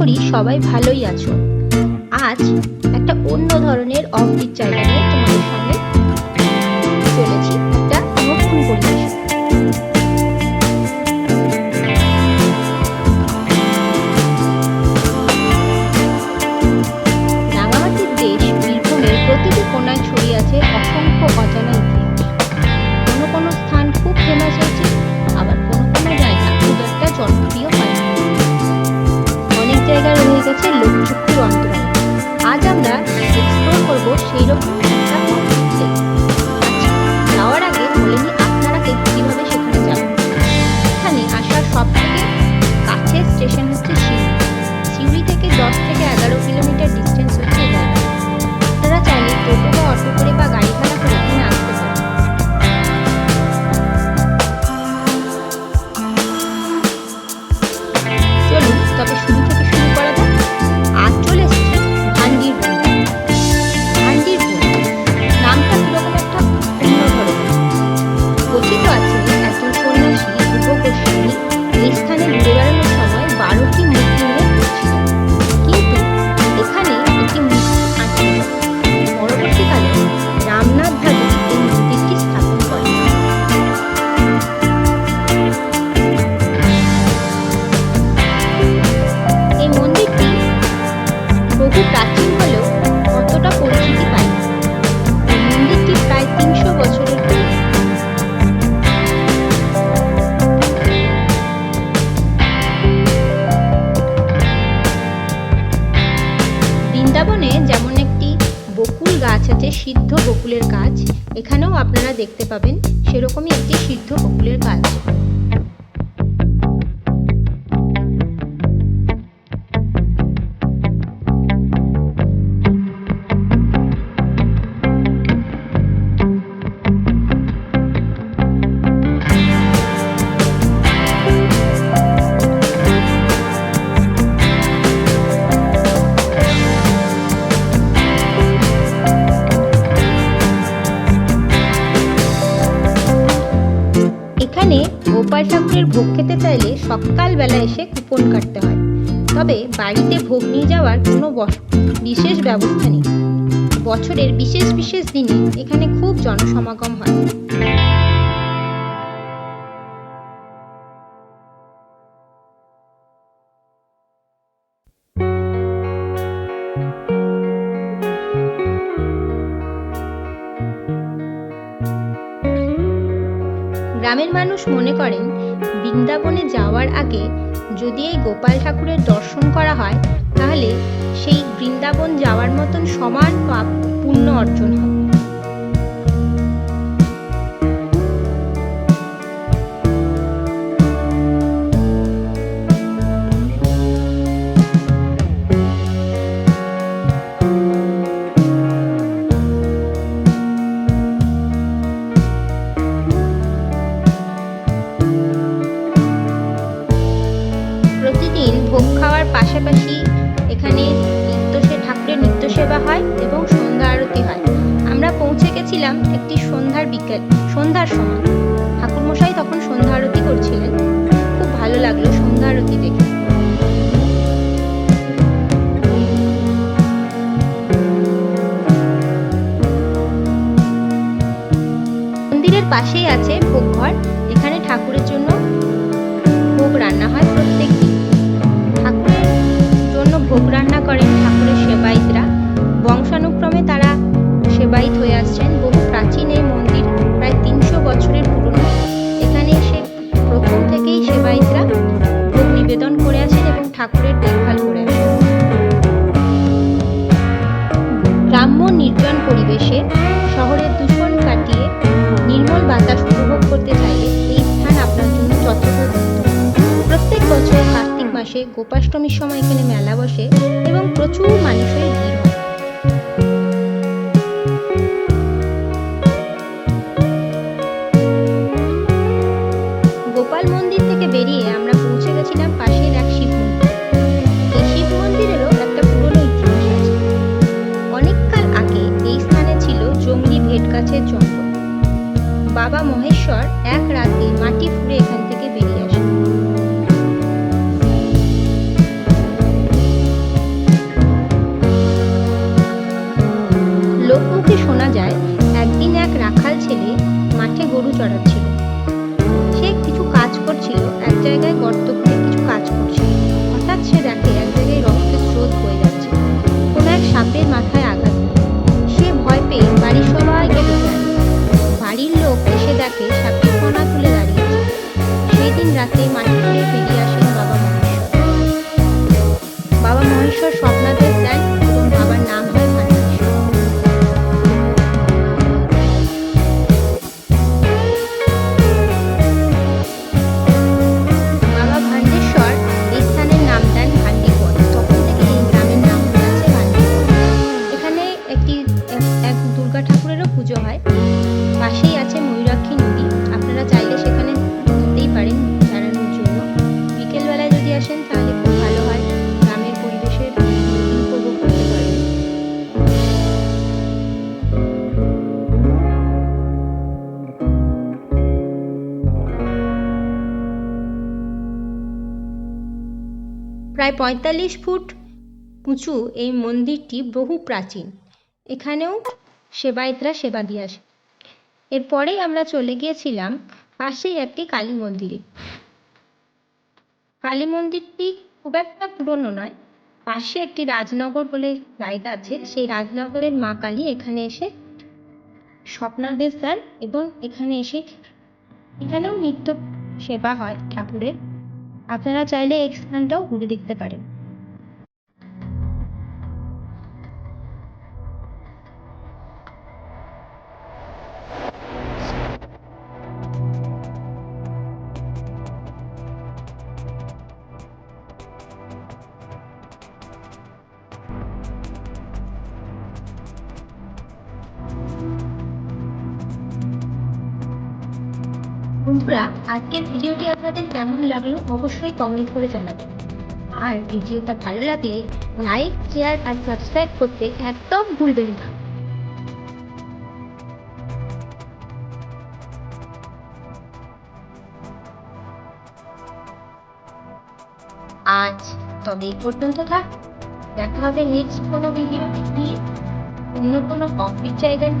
করি সবাই ভালোই আছো। আজ একটা অন্য ধরনের অফবিট জায়গা নিয়ে তোমাদের সঙ্গে সিদ্ধ বকুলের কাজ এখানেও আপনারা দেখতে পাবেন সেরকমই একটি সিদ্ধ বকুলের গাছ। ঠাকুরের ভোগ খেতে চাইলে সকালবেলা এসে কুপন কাটতে হয়। তবে বাড়িতে ভোগ নিয়ে যাওয়ার কোনো বিশেষ ব্যবস্থা নেই। বছরের বিশেষ বিশেষ দিনে এখানে খুব জনসমাগম হয়। গ্রামের মানুষ মনে করেন, বৃন্দাবনে যাওয়ার আগে যদি এই গোপাল ঠাকুরের দর্শন করা হয়, তাহলে সেই বৃন্দাবন যাওয়ার মতন সমান পাপ পুণ্য অর্জন হবে। প্রতিদিন ভোগ খাওয়ার পাশাপাশি এখানে নিত্য ঠাকুরের নিত্য সেবা হয় এবং সন্ধ্যা আরতি হয়। আমরা পৌঁছে গেছিলাম একটি সন্ধ্যার বিকেল, সন্ধ্যার সময়। ঠাকুরমশাই তখন সন্ধ্যা আরতি করছিলেন। খুব ভালো লাগল সন্ধ্যা আরতি ঠাকুরের দেখভাল করে গ্রাম্য নির্জন পরিবেশে শহরের দূষণ কাটিয়ে নির্মল বাতাস উপভোগ করতে চাইলে এই স্থান আপনার জন্য যথেষ্ট প্রত্যেক বছর কার্তিক মাসে গোপাষ্টমীর সময় এখানে মেলা বসে এবং প্রচুর মানুষের ভিড় সাপের মাথায় আঘাত সে ভয় পেয়ে বাড়ির ডেকে যায়। বাড়ির লোক এসে দেখে সাপটি কণা তুলে দাঁড়িয়েছে সেই দিন রাতে মাটি করে বেরিয়ে আসেন বাবা মহেশ্বর। বাবা মহেশ্বর স্বপ্নাদেশ প্রায় পঁয়তাল্লিশ ফুট উঁচু এই মন্দিরটি বহু প্রাচীন। এখানেও সেবায়েতরা সেবা দিয়ে আসে। এরপরেই আমরা চলে গিয়েছিলাম পাশেই একটি কালী মন্দিরে। কালী মন্দিরটি খুব একটা পুরনো নয়, পাশে একটি রাজনগর বলে জায়গা আছে। সেই রাজনগরের মা কালী এখানে এসে স্বপ্নাদেশ দেন এবং এখানে এসে এখানেও নিত্য সেবা হয় ঠাকুরের। আপনারা চাইলে এই ঘুরে দেখতে পারেন। বন্ধুরা, আজকের ভিডিওটি আপনাদের কেমন লাগল অবশ্যই কমেন্ট করে জানাবেন। আর ভিডিওটা ভালো লাগলে লাইক শেয়ার আর সাবস্ক্রাইব করতে একদম ভুলবেন না। আজ তবে এই পর্যন্ত থাক। দেখা হবে নেক্সট কোনো ভিডিও নিয়ে। অন্য কোনো কমপ্লিট জায়গায়।